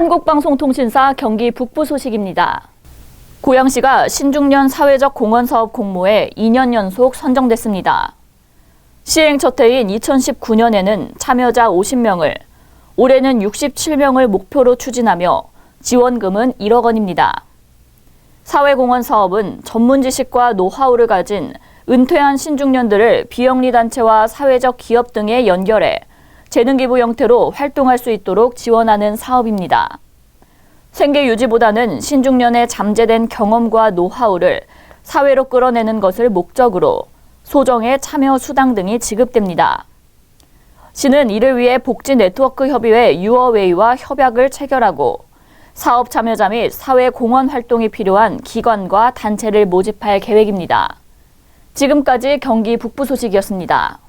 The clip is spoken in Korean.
한국방송통신사 경기 북부 소식입니다. 고양시가 신중년 사회적 공헌 사업 공모에 2년 연속 선정됐습니다. 시행 첫 해인 2019년에는 참여자 50명을, 올해는 67명을 목표로 추진하며 지원금은 1억 원입니다. 사회공헌 사업은 전문 지식과 노하우를 가진 은퇴한 신중년들을 비영리 단체와 사회적 기업 등에 연결해 재능 기부 형태로 활동할 수 있도록 지원하는 사업입니다. 생계 유지보다는 신중년의 잠재된 경험과 노하우를 사회로 끌어내는 것을 목적으로 소정의 참여 수당 등이 지급됩니다. 시는 이를 위해 복지 네트워크 협의회 유어웨이와 협약을 체결하고 사업 참여자 및 사회 공헌 활동이 필요한 기관과 단체를 모집할 계획입니다. 지금까지 경기 북부 소식이었습니다.